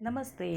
नमस्ते.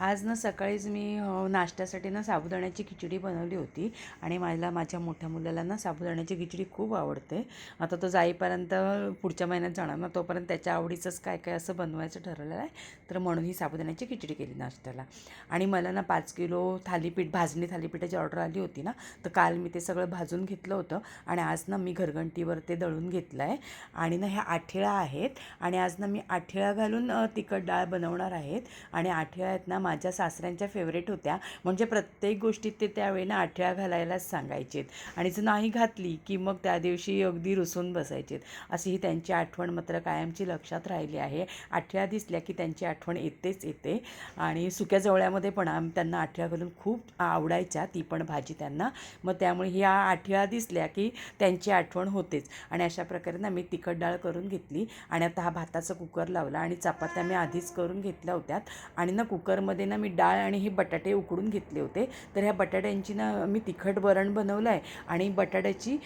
आज ना सकाळीच मी नाश्त्यासाठी ना साबुदाण्याची खिचडी बनवली होती आणि मला माझ्या मोठ्या मुलाला ना साबुदाण्याची खिचडी खूप आवडते. आता तो जाईपर्यंत पुढच्या महिन्यात जाणार ना तोपर्यंत त्याच्या आवडीचंच काय काय असं बनवायचं ठरवलेलं आहे तर म्हणून ही साबुदाण्याची खिचडी केली नाश्त्याला. आणि मला ना पाच किलो थालीपीठ भाजणी थालीपीठाची ऑर्डर आली होती ना तर काल मी ते सगळं भाजून घेतलं होतं आणि आज ना मी घरघंटीवर ते दळून घेतलं आहे. आणि ना ह्या आठिळा आहेत आणि आज ना मी आठिळा घालून तिखट डाळ बनवणार आहेत. आणि आठ्या आहेत ना माझ्या सासऱ्यांच्या फेवरेट होत्या. म्हणजे प्रत्येक गोष्टीत ते त्यावेळी ना आठ्या घालायलाच सांगायचेत. आणि जर नाही घातली की मग त्या दिवशी अगदी रुसून बसायचेत. अशी ही त्यांची आठवण मात्र कायमची लक्षात राहिली आहे. आठ्या दिसल्या की त्यांची आठवण येतेच येते. आणि सुक्या जवळ्यामध्ये पण आम त्यांना आठ्या घालून खूप आवडायच्या. ती पण भाजी त्यांना. मग त्यामुळे ह्या आठ्या दिसल्या की त्यांची आठवण होतेच. आणि अशा प्रकारे ना मी तिखट डाळ करून घेतली. आणि आता हा भाताचा कुकर लावला आणि चपात्या मी आधीच करून घेतल्या होत्या. आणि ना कुकरमध्ये ना मी डाळ आणि हे बटाटे उकडून घेतले होते. तर ह्या बटाट्यांची ना मी तिखट वरण बनवलं आहे आणि बटाट्याची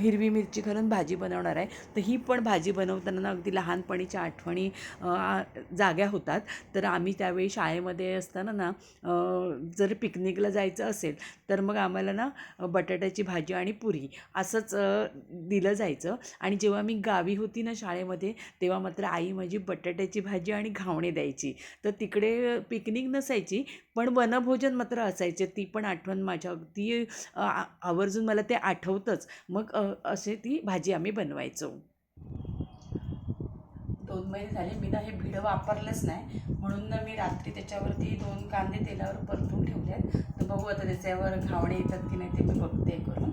हिरवी मिरची घालून भाजी बनवणार आहे. तर ही पण भाजी बनवताना ना अगदी लहानपणीच्या आठवणी जाग्या होतात. तर आम्ही त्यावेळी शाळेमध्ये असताना ना जर पिकनिकला जायचं असेल तर मग आम्हाला ना बटाट्याची भाजी आणि पुरी असंच दिलं जायचं. आणि जेव्हा मी गावी होती ना शाळेमध्ये तेव्हा मात्र आई माझी बटाट्याची भाजी आणि घावणे द्यायची. तर तिकडे पिकनिक नसायची पण वनभोजन मात्र असायचे. ती पण आठवण माझ्या अगदी आवर्जून मला ते आठवतंच. मग असे ती भाजी आम्ही बनवायचो. दोन महिने झाले. मी ना हे भिडं वापरलंच नाही. म्हणून ना मी रात्री त्याच्यावरती दोन कांदे तेलावर परतून ठेवले आहेत तर बघू आता त्याच्यावर घावणे येतात की नाही ते मी बघते करून.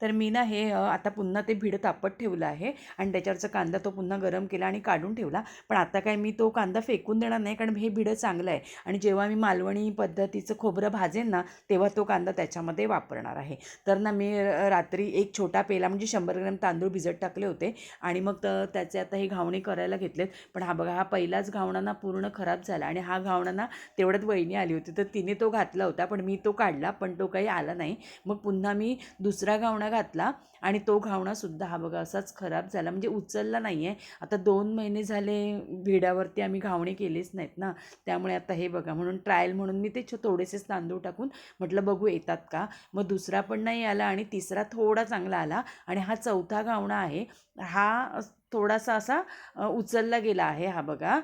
तर मी ना हे आता पुन्हा ते भिडं तापत ठेवलं आहे आणि त्याच्यावरचा कांदा तो पुन्हा गरम केला आणि काढून ठेवला. पण आता काय मी तो कांदा फेकून देणार नाही कारण हे भिडं चांगलं आहे आणि जेव्हा मी मालवणी पद्धतीचं खोबरं भाजेन ना तेव्हा तो कांदा त्याच्यामध्ये वापरणार आहे. तर ना मी रात्री एक छोटा पेला म्हणजे शंभर ग्रॅम तांदूळ भिजत टाकले होते आणि मग त्याचे आता हे घावणे करायला घेतलेत. पण हा बघा हा पहिलाच घावणा ना पूर्ण खराब झाला आणि हा घावणा ना तेवढ्यात वहिनी आली होती. तर तिने तो घातला होता पण मी तो काढला पण तो काही आला नाही. मग पुन्हा मी दुसरा घावणा घातला आणि तो घावणासुद्धा हा बघा असाच खराब झाला. म्हणजे उचलला नाही आहे आता दोन महिने झाले भिड्यावरती आम्ही घावणे केलेच नाहीत ना. त्यामुळे आता हे बघा म्हणून ट्रायल म्हणून मी ते छो थोडेसेच तांदूळ टाकून म्हटलं बघू येतात का? मग दुसरा पण नाही आला आणि तिसरा थोडा चांगला आला आणि हा चौथा घावणा आहे हा थोडासा असा उचलला गेला आहे हा बघा.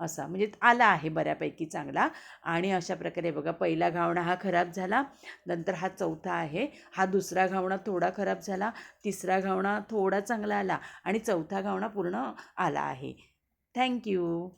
असा. म्हणजे आला आहे बऱ्यापैकी चांगला. आणि अशा प्रकारे बघा पहिला घावणा हा खराब झाला नंतर हा चौथा आहे. हा दुसरा घावणा थोडा खराब झाला तिसरा घावणा थोडा चांगला आला आणि चौथा घावणा पूर्ण आला आहे. थँक्यू